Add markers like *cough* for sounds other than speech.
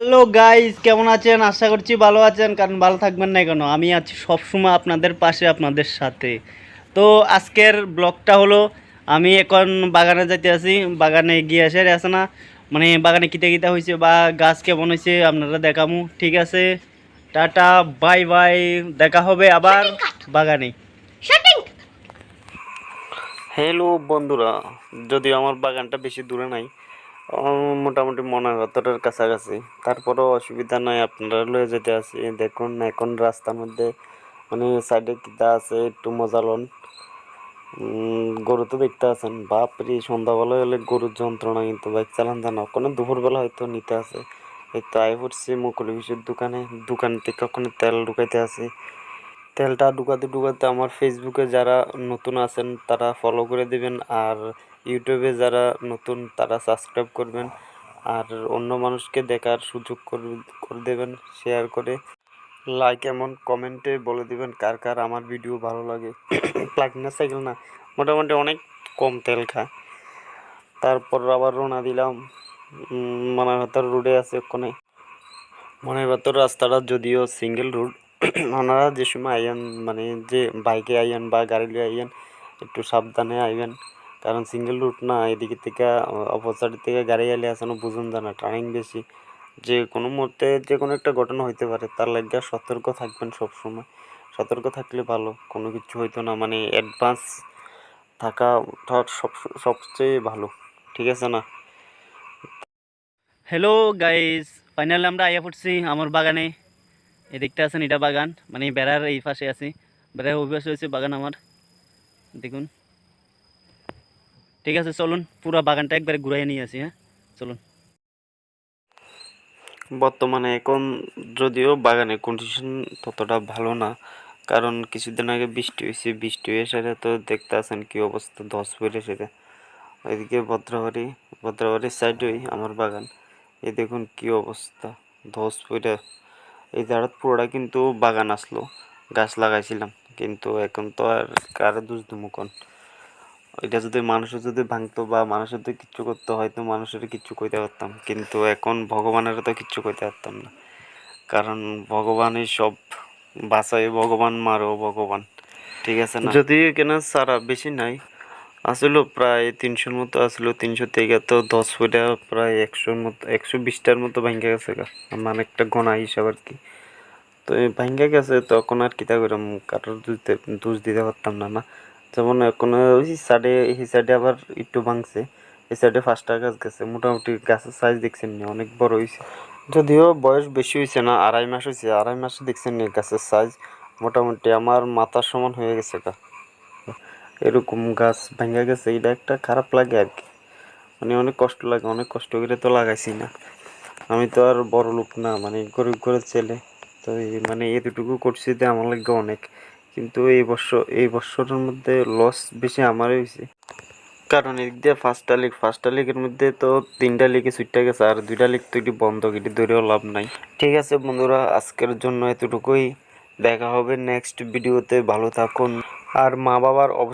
Hello guys কেমন আছেন? আশা করছি ভালো আছেন কারণ ভালো থাকবেন না কেন আমি আছি সবসময় আপনাদের পাশে আপনাদের সাথে। তো আজকের ব্লগটা হলো আমি এখন বাগানে যাইতে আছি বাগানে গিয়ে আসে আছে না। মানে বাগানে কিতে কিতে হয়েছে বা গাছ কেমন হয়েছে আপনারা দেখামু ঠিক আছে? টাটা বাই বাই দেখা হবে আবার বাগানে। হ্যালো বন্ধুরা যদিও আমার বাগানটা বেশি দূরে নাই মোটামুটি মনে কতটার কাছাকাছি। তারপরেও অসুবিধা নাই, আপনারা লয়ে যেতে আসি দেখুন, এখন রাস্তার মধ্যে মানে সাইডে কিতা আছে, একটু মজা লন গরু তো দেখতে আছেন। বাপরে সন্ধ্যাবেলা হলে গরুর যন্ত্রণা কিন্তু বাইক চালান জানা। ওখানে দুপুরবেলা হয়তো নিতে আসে এই তো আই পড়ছি মুকুলি বিশুর দোকানে। দোকান থেকে ওখানে তেল ঢুকাইতে আছে। তেলটা ঢুকাতে ঢুকাতে আমার ফেসবুকে যারা নতুন আছেন, তারা ফলো করে দিবেন আর ইউটিউবে যারা নতুন, তারা সাবস্ক্রাইব করবেন আর অন্য মানুষকে দেখার সুযোগ করে দেবেন শেয়ার করে লাইক এমন কমেন্টে বলে দিবেন কার কার আমার ভিডিও ভালো লাগে। *coughs* প্লাগিনা সাইকেল না, মোটামুটি অনেক কম তেল খায়। তারপর আবার রোনা দিলাম মনের ভেতর রোডে আছে ওখানে। মনের ভেতর রাস্তাটা যদিও সিঙ্গেল রুট *clears throat* ওনারা যে সময় আইয়েন মানে যে বাইকে আইয়েন বা গাড়ি লিয়ে আইয়েন, একটু সাবধানে আইবেন। কারণ সিঙ্গেল রুট না, এদিকে থেকে, অপোজিট থেকে গাড়ি আইলে আসলে বুঝুন জানা টার্নিং বেশি। যে কোনো মুহূর্তে যে কোনো একটা ঘটনা হইতে পারে, তার লাগে সতর্ক থাকবেন সব সময় সতর্ক থাকলে ভালো, কোনো কিছু হইতো না মানে অ্যাডভান্স থাকা সব, সবচেয়ে ভালো, ঠিক আছে না? হ্যালো গাইস ফাইনালি আমরা আইয়া পড়ছি আমার বাগানে। দেখতে আছেন এটা বাগান মানে বেড়ার এই পাশে আছি। বেড়ার পাশে হয়েছে বাগান আমার। দেখুন। ঠিক আছে, চলুন, পুরো বাগানটা একবারে ঘুরাই নিয়ে আসি হ্যাঁ? চলুন। বর্তমানে এখন যদিও বাগানের কন্ডিশন ততটা ভালো না, কারণ কিছুদিন আগে বৃষ্টি হয়েছে। বৃষ্টি হয়ে সেটা তো দেখতে আছেন কি অবস্থা, ধস পড়ে সেটা ওইদিকে ভদ্রবাড়ি, ভদ্রবাড়ির সাইডেই আমার বাগান। এই দেখুন কি অবস্থা, ধস পড়ে এই জায়গাত পুরোটা কিন্তু বাগান আসলো, গাছ লাগাইছিলাম, কিন্তু এখন তো আর কারে দোষ দেবো কোন? ওইটা যদি মানুষের যদি ভাঙতো বা মানুষের যদি কিচ্ছু করতো হয়তো মানুষের কিচ্ছু কইতে পারতাম, কিন্তু এখন ভগবানের তো কিচ্ছু কইতে পারতাম না। কারণ ভগবানই সব, বাঁচাই ভগবান, মারো ভগবান, ঠিক আছে না? যদি এখানে সারা বেশি নাই আসলো প্রায় তিনশোর মতো, আসলো তিনশো থেকে তো দশ ফুটা প্রায় একশোর মতো, একশো বিশটার মতো ভাঙ্গে গেছে গা। মানে একটা গোনা হিসাব আর কি। তো ভাঙ্গে গেছে তখন আর কিতা করে কারোর দোষ দে- দোষ দিতে পারতাম না না। যেমন এখন ওই সাইডে এই সাইডে আবার একটু ভাঙছে। এই সাইডে ফার্স্টটা গাছ গেছে, মোটামুটি গাছের সাইজ দেখছেন নি, অনেক বড় হয়েছে যদিও বয়স বেশি হয়েছে না, আড়াই মাস হয়েছে আড়াই মাসে দেখছেন নি গাছের সাইজ মোটামুটি আমার মাথার সমান হয়ে গেছে গা। এরকম গাছ ভেঙে গেছে, এটা একটা খারাপ লাগে আর কি। মানে অনেক কষ্ট লাগে, অনেক কষ্ট করে তো লাগাইছি না। আমি তো আর বড় লোক না মানে গরিব ঘরের ছেলে। তো মানে এতটুকু করছি যে আমার লাগে অনেক। কিন্তু এই বছর এই বছরের মধ্যে লস বেশি আমারই হয়েছে। কারণ এদিক দিয়ে ফার্স্টটা লিগ ফার্স্টটা লিগের মধ্যে তো তিনটা লিগে ছুটে গেছে, আর দুইটা লিগ তো এটি বন্ধ এটি ধরেও লাভ নাই। ঠিক আছে বন্ধুরা, আজকের জন্য এতটুকুই। দেখা হবে নেক্সট ভিডিওতে ভালো থাকুন। আর মা বাবার অবশ্যই